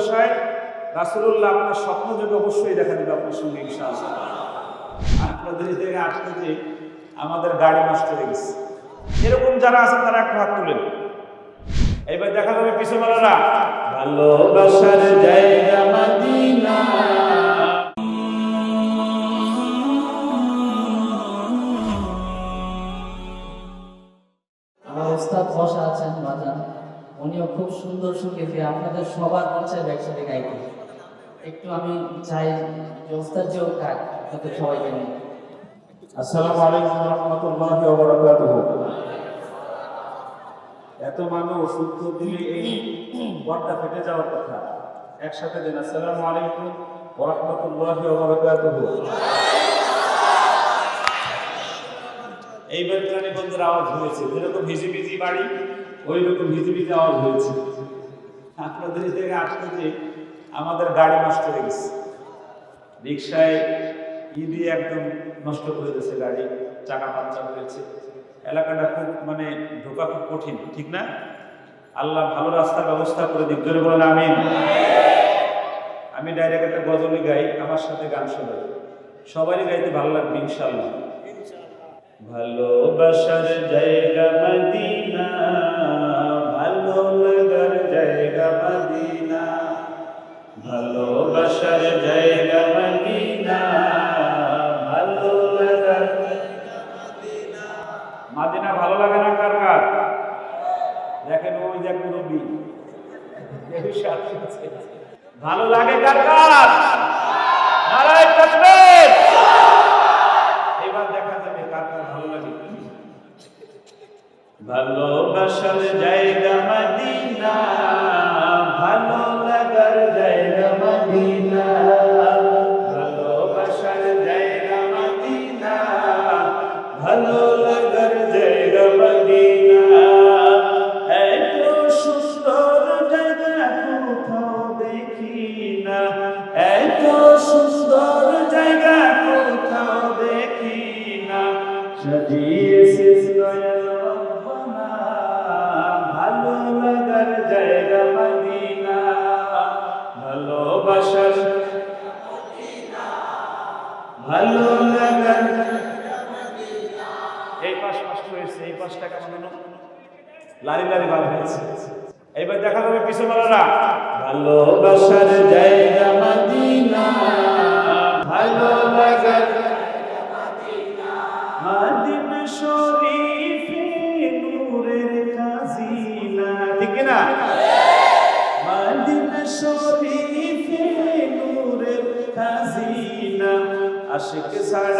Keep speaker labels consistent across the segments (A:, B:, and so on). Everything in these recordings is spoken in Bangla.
A: দশায় রাসুল্লাহ আপনার স্বপ্ন যোগে অবশ্যই দেখা দেবে আপনার সঙ্গে ইনশাআল্লাহ। আপনাদের থেকে আটকে যে আমাদের গাড়ি নষ্ট হয়ে গেছে। এরকম যারা আছে তারা একটা হাত তুলেন। এইবার দেখা যাবে পিছনেরা ভালোবাসার জায়গা মদিনা।
B: আমার ওস্তাদ বসা আছেন বাজান। উনিও খুব সুন্দর সুখেতে আপনাদের সবার মঞ্চে একসাথে গাইতে একটু আমি চাই যে যে গাক আপনাদের সবাইকে নিয়ে।
A: আসসালামু আলাইকুম রহমতুল্লাহি ওয়া বারাকাতুহু। এত মানুষ উত্তর দিলে এই বটটা ফেটে যাওয়ার কথা। একসাথে দেন। আসসালামু আলাইকুম ওয়া রাহমাতুল্লাহি ওয়া বারাকাতুহু। এই বেলকানিগঞ্জের আওয়াজ হয়েছে। যেরকম ভিজিবিজি বাড়ি ওই রকম আওয়াজ হয়েছে। আপনাদের জায়গায় আসতে যে আমাদের গাড়ি নষ্ট হয়ে গেছে। রিক্সায় ই দিয়ে একদম নষ্ট করে দিয়েছে গাড়ি, চাকা পাঞ্চার হয়েছে। এলাকাটা খুব মানে ঢোকা খুব কঠিন, ঠিক না? আল্লাহ ভালো রাস্তার ব্যবস্থা করে দিক, জোরে বলেন আমি আমি ডাইরেক্ট একটা গজলে গাই, আমার সাথে গান শোনাই সবারই গাইতে ভালো লাগবে ইনশাল্লাহ ভালোবাসার জায়গা মদিনা, ভালো লাগার জায়গা মদিনা। ভালোবাসার জায়গা মদিনা, ভালো লাগার মাদিনা। ভালো লাগে না কার কার? দেখেন ওই দেখ মুরব্বী। ভালো লাগে কার কার? নারায় ভালোবাসার জায়গা মদিনা। লারি লারি হয়েছে। এইবার দেখা যাবে পিছনেরা ভালোবাসার জায়গা মদিনা। ভালো লাগার মাদিনা শরীফে নূরের খাজিনা। ঠিক না মাদিনা শরীফে নূরের খাজিনা। আশিক ছাড়া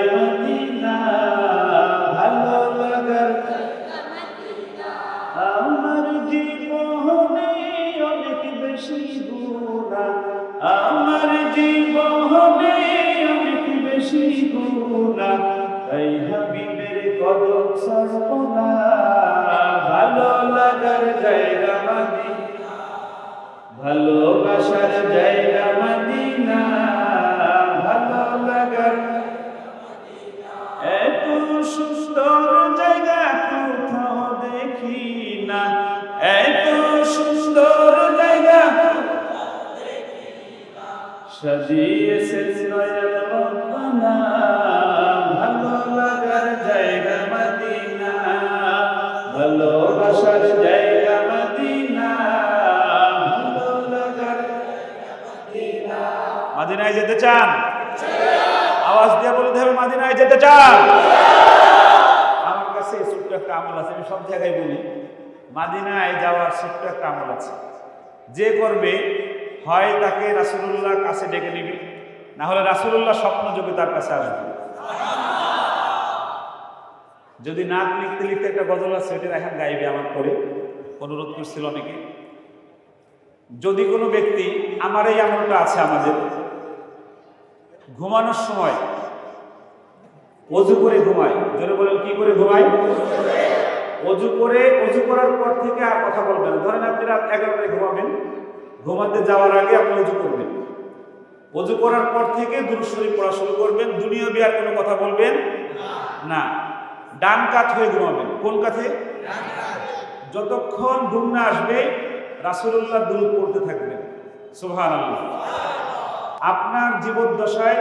A: চান? আওয়াজ দিয়ে বলতে হবে, মাদিনায় যেতে চান? আমার কাছে ছোট্ট একটা আমল আছে, আমি সব জায়গায় বলি, মাদিনায় যাওয়ার ছোট্ট একটা আমল আছে। যে করবে, হয় তাকে রাসুলুল্লাহ কাছে ডেকে নিবে, না হলে রাসুলুল্লাহ স্বপ্ন যোগে তার কাছে আসবে। যদি নাক লিখতে লিখতে একটা গজল আছে, সেটা এখন গাইবে আমার করে, অনুরোধ করছিল অনেকে। যদি কোনো ব্যক্তি, আমার এই আমলটা আছে আমাদের ঘুমানোর সময়। অজু করে ঘুমায়। জোরে বলেন, কি করে ঘুমায়? অজু করে, অজু করার পর থেকে আর কথা বলবেন ধরেন আপনি রাত এগারোটায় ঘুমাবেন। ঘুমাতে যাওয়ার আগে আপনি অজু করবেন। অজু করার পর থেকে দুরুশ্বরী পড়া শুরু করবেন। দুনিয়াবি আর কোনো কথা বলবেন না। ডান কাত হয়ে ঘুমাবেন। কোন কাছে যতক্ষণ ঘুম না আসবে, রাসূলুল্লাহ দূর পড়তে থাকবেন। সুবহানাল্লাহ। আপনার জীবদ্দশায়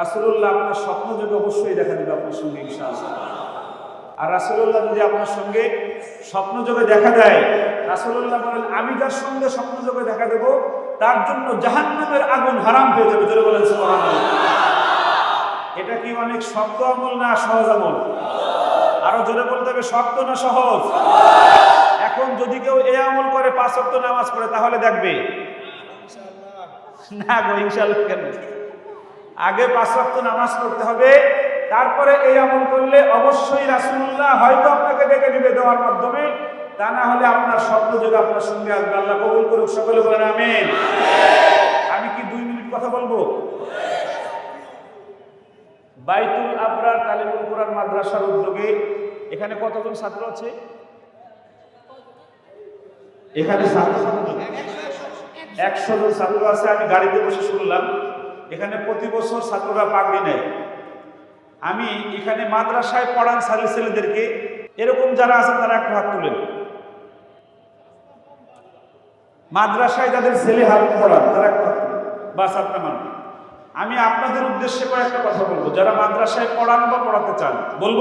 A: রাসূলুল্লাহ আপনার স্বপ্ন যোগে অবশ্যই দেখা দেবে আপনার সঙ্গে আর রাসূলুল্লাহ যদি আপনার সঙ্গে স্বপ্ন যোগে দেখা দেয়, রাসূলুল্লাহ বলেন, আমি যার সঙ্গে স্বপ্ন যোগে দেখা দেব, তার জন্য জাহান্নামের আগুন হারাম হয়ে যাবে। জোরে বলেন এটা কি অনেক শক্ত আমল না সহজ আমল? আরও জোরে বলতে হবে, শক্ত না সহজ? এখন যদি কেউ এ আমল করে, পাঁচ ওয়াক্ত নামাজ পড়ে, তাহলে দেখবে না গো ইনশাল্লাহ কেন? আগে পাঁচ ওয়াক্ত নামাজ পড়তে হবে, তারপরে এই আমল করলে অবশ্যই রাসূলুল্লাহ হয়তো আপনাকে ডেকে দিবে দেওয়ার মাধ্যমে, তা না হলে আপনার স্বপ্ন যোগ আপনার সঙ্গে আসবে। আল্লাহ কবুল করুক, সকলে বলেন আমিন। আমি কি দুই মিনিট কথা বলব? বাইতুল আবরার তালিমুল কোরআন মাদ্রাসার উদ্যোগে, এখানে কতজন ছাত্র আছে? এখানে ছাত্র ছাত্র একশো জন ছাত্র আছে, আমি গাড়িতে বসে শুনলাম, এখানে প্রতি বছর ছাত্ররা পাগড়ি নেয়। আমি এখানে মাদ্রাসায় পড়ান সারি ছেলেদেরকে, এরকম যারা আছেন তারা একটু হাত তুলেন। মাদ্রাসায় যাদের ছেলে হাত পড়ান, তারা একটু হাত তুলেন বাস আপনার মানুষ। আমি আপনাদের উদ্দেশ্যে কয়েকটা কথা বলব। যারা মাদ্রাসায় পড়ান বা পড়াতে চান, বলব,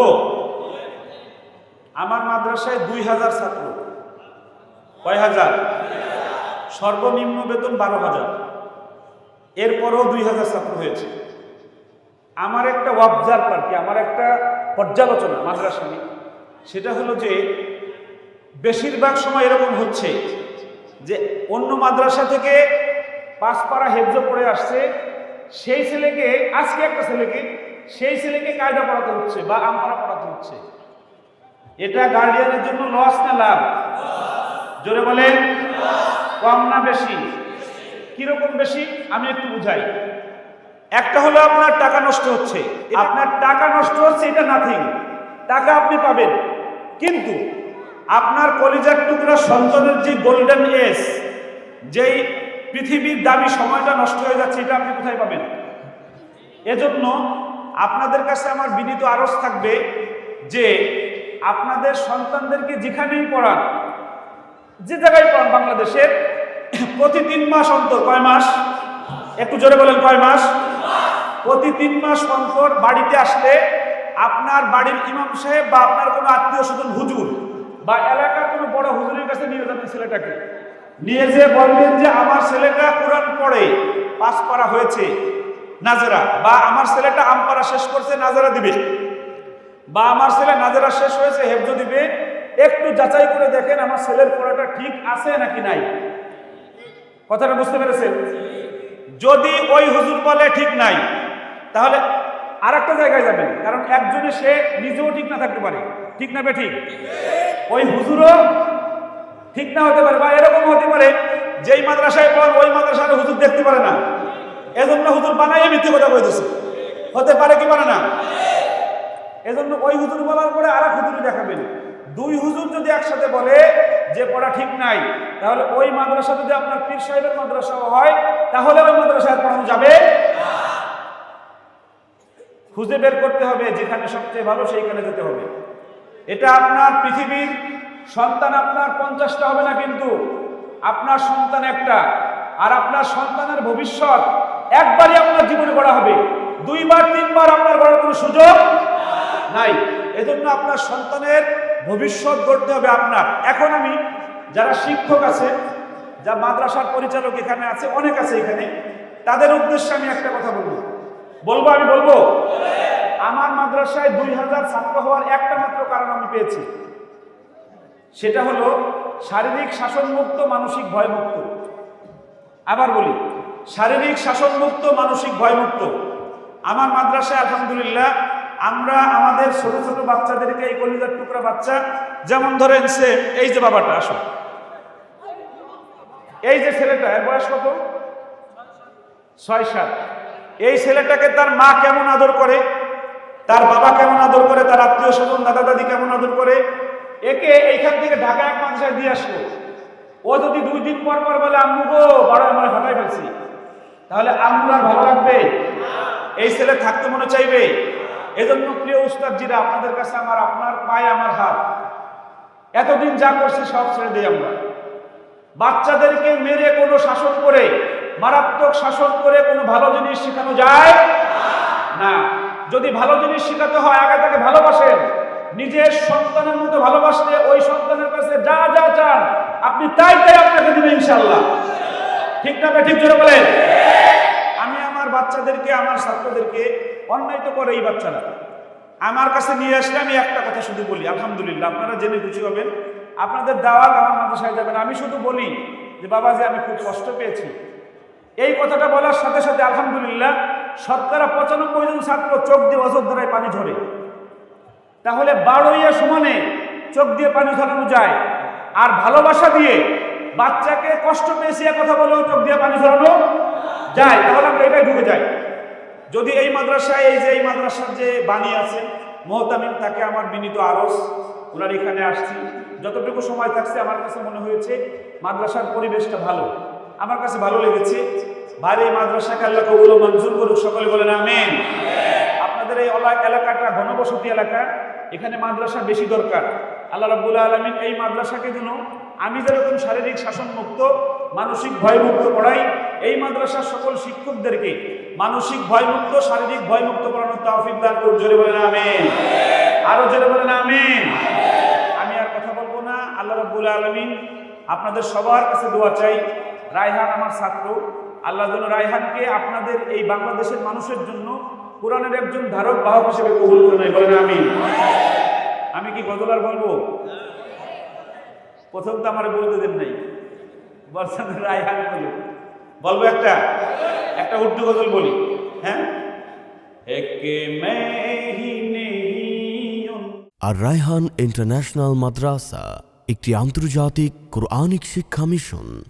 A: আমার মাদ্রাসায় দুই হাজার ছাত্র। কয় হাজার? সর্বনিম্ন বেতন বারো হাজার। এরপরও দুই হাজার ছাত্র হয়েছে। আমার একটা অবজার্ভ আর কি, আমার একটা পর্যালোচনা মাদ্রাসা নিয়ে। সেটা হলো যে, বেশিরভাগ সময় এরকম হচ্ছে যে, অন্য মাদ্রাসা থেকে পাঁচপাড়া হেফজ পড়ে আসছে, সেই ছেলেকে, আজকে একটা ছেলেকে, সেই ছেলেকে কায়দা পড়াতে হচ্ছে বা আমপাড়া পড়াতে হচ্ছে। এটা গার্ডিয়ানের জন্য লস না লাভ? জোরে বলেন। কম না বেশি? কীরকম বেশি? আমি একটু বুঝাই। একটা হলো আপনার টাকা নষ্ট হচ্ছে। আপনার টাকা নষ্ট হচ্ছে এটা নাথিং টাকা আপনি পাবেন। কিন্তু আপনার কলিজার টুকরা সন্তানের যে গোল্ডেন এজ যেই পৃথিবীর দামি সময়টা নষ্ট হয়ে যাচ্ছে এটা আপনি কোথায় পাবেন? এজন্য আপনাদের কাছে আমার বিনীত আরজ থাকবে যে আপনাদের সন্তানদেরকে যেখানেই পড়ান যে জায়গায় পড়ান বাংলাদেশের প্রতি তিন মাস অন্তর, কয় মাস? একটু জোরে বলেন, কয় মাস? প্রতি তিন মাস অন্তর বাড়িতে আসলে আপনার বাড়ির ইমাম সাহেব বা আপনার কোনো আত্মীয় স্বজন হুজুর বা এলাকার কোনো বড় হুজুরের কাছে নিয়ে যাবেন ছেলেটাকে। নিয়ে যে বলবেন যে, আমার ছেলেটা কোরআন পড়ে পাস করা হয়েছে, নাজেরা। বা, আমার ছেলেটা আমপারা শেষ করছে, নাজেরা দিবে। বা, আমার ছেলে নাজেরা শেষ হয়েছে, হেফজ দিবে। একটু যাচাই করে দেখেন আমার ছেলের পড়াটা ঠিক আছে নাকি নাই। কথাটা বুঝতে পেরেছেন? যদি ওই হুজুর বলে ঠিক নাই, তাহলে আর একটা জায়গায় যাবেন, কারণ একজনে সে নিজেও ঠিক না থাকতে পারে। ঠিক না ঠিক ওই হুজুরও ঠিক না হতে পারে বা এরকম হতে পারে, যেই মাদ্রাসায় পড়ান ওই মাদ্রাসার হুজুর দেখতে পারে না। এজন্য হুজুর বানাই মিথ্যে কথা কইতেছে। হতে পারে কি পারে না? এজন্য ওই হুজুর বলার পরে আর এক হুজুর দেখাবেন। দুই হুজুর যদি একসাথে বলে যে পড়া ঠিক নাই, তাহলে ওই মাদ্রাসা যদি আপনার পীর সাহেবের মাদ্রাসা হয়, তাহলে ওই মাদ্রাসায় পড়ানো যাবে খুঁজে বের করতে হবে যেখানে সবচেয়ে ভালো সেইখানে যেতে হবে। এটা আপনার পৃথিবীর সন্তান আপনার পঞ্চাশটা হবে না কিন্তু। আপনার সন্তান একটা, আর আপনার সন্তানের ভবিষ্যৎ একবারই আপনার জীবনে গড়া হবে। দুইবার, তিনবার আপনার গড়ার কোনো সুযোগ নাই। এজন্য আপনার সন্তানের ভবিষ্যৎ গড়তে হবে আপনার। এখন আমি, যারা শিক্ষক আছে, যা মাদ্রাসার পরিচালক এখানে আছে, অনেক আছে এখানে, তাদের উদ্দেশ্যে আমি একটা কথা বলব। বলব আমি বলব? আমার মাদ্রাসায় দুই হাজার ছাত্র হওয়ার একটা মাত্র কারণ আমি পেয়েছি। সেটা হলো, শারীরিক শাসনমুক্ত মানসিক ভয়মুক্ত। আবার বলি, শারীরিক শাসনমুক্ত মানসিক ভয়মুক্ত। আমার মাদ্রাসায় আলহামদুলিল্লাহ আমরা আমাদের ছোট ছোট বাচ্চাদেরকে এই কলিজার টুকরা বাচ্চা, যেমন ধরেন সে, এই যে বাবাটা আসো এই যে ছেলেটা, এর বয়স কত? ছয় সাত। এই ছেলেটাকে তার মা কেমন আদর করে? তার বাবা কেমন আদর করে? তার আত্মীয় স্বজন, দাদা দাদি কেমন আদর করে? একে এইখান থেকে ঢাকা এক মাদ্রাসায় দিয়ে আসলো। ও যদি দুই দিন পর পর বলে, আম্মু গো বড় আমার হটাই ফেলছি। তাহলে আম্মুর আর ভালো লাগবে? এই ছেলে থাকতে মনে চাইবে? এজন্য প্রিয় উস্তাদ জিরা আপনাদের কাছে আমার, আপনার পায়ে আমার হাত। এতদিন যা করছি সব ছেড়ে দিই আমরা। বাচ্চাদেরকে মেরে কোনো শাসন করে, মারাত্মক শাসন করে কোনো ভালো জিনিস শেখানো যায়? না। যদি ভালো জিনিস শেখাতে হয়, আগে তাকে ভালোবাসেন। নিজের সন্তানের মতো ভালোবাসলে ওই সন্তানের কাছে যা যা চান, আপনি তাই তাই আপনাকে দিবে ইনশাল্লাহ ঠিক না ঠিক জোরে বলেন? আমি আমার বাচ্চাদেরকে, আমার ছাত্রদেরকে অন্যায় তো করে এই বাচ্চারা। আমার কাছে নিয়ে আসলে আমি একটা কথা শুধু বলি, আলহামদুলিল্লাহ, আপনারা জেনে খুশি হবেন। আপনাদের দাওয়াত আমার মাদ্রাসায় যাবেন আমি শুধু বলি যে বাবা যে আমি খুব কষ্ট পেয়েছি। এই কথাটা বলার সাথে সাথে আলহামদুলিল্লাহ শতকরা পঁচানব্বই জন ছাত্র চোখ দিয়ে দ্বারায় পানি ঝরে। তাহলে বারোইয়া সমানে চোখ দিয়ে পানি ঝরানো যায়। আর ভালোবাসা দিয়ে বাচ্চাকে কষ্ট পেয়েছি কথা বলেও চোখ দিয়ে পানি ঝরানো যায়। তাহলে আমরা এটাই ঢুকে যাই। যদি এই মাদ্রাসায়, এই যে এই মাদ্রাসার যে বাণী আছে, মোহতামিম, তাকে আমার বিনীত আরস ওনার এখানে আসছি। যতটুকু সময় থাকছে, আমার কাছে মনে হয়েছে মাদ্রাসার পরিবেশটা ভালো। আমার কাছে ভালো লেগেছে। বাইরে মাদ্রাসাকে আল্লাহ কবুল মঞ্জুর করুক। সকলে বলেন আমেন। আপনাদের এই এলাকাটা ঘনবসতি এলাকা। এখানে মাদ্রাসা বেশি দরকার। আল্লাহ রাব্বুল আলমিন এই মাদ্রাসাকে যেন আমি যেরকম শারীরিক শাসনমুক্ত, মানসিক ভয়মুক্ত পড়াই এই মাদ্রাসার সকল শিক্ষকদেরকে মানসিক ভয়মুক্ত, শারীরিক ভয়মুক্ত পড়ানোর তৌফিক দান করুন। জোরে বলেন আমিন। আরও জোরে বলেন আমিন। আমি আর কথা বলব না। আল্লাহ রাব্বুল আলমিন আপনাদের সবার কাছে দোয়া চাই। রায়হান আমার ছাত্র। আল্লাহ যেন রায়হানকে আপনাদের এই বাংলাদেশের মানুষের জন্য কোরআনের একজন ধারক, বাহক হিসেবে কবুল করে বলেন আমি আমি কি গজল আর বলব? প্রথম তো আমার বলতে দেন নাই। বলছেন রায়হান বলি বলব একটা? একটা উর্দু গজল বলি। হ্যাঁ?
C: আর রায়হান ইন্টারন্যাশনাল মাদ্রাসা একটি আন্তর্জাতিক কোরআনিক শিক্ষা মিশন।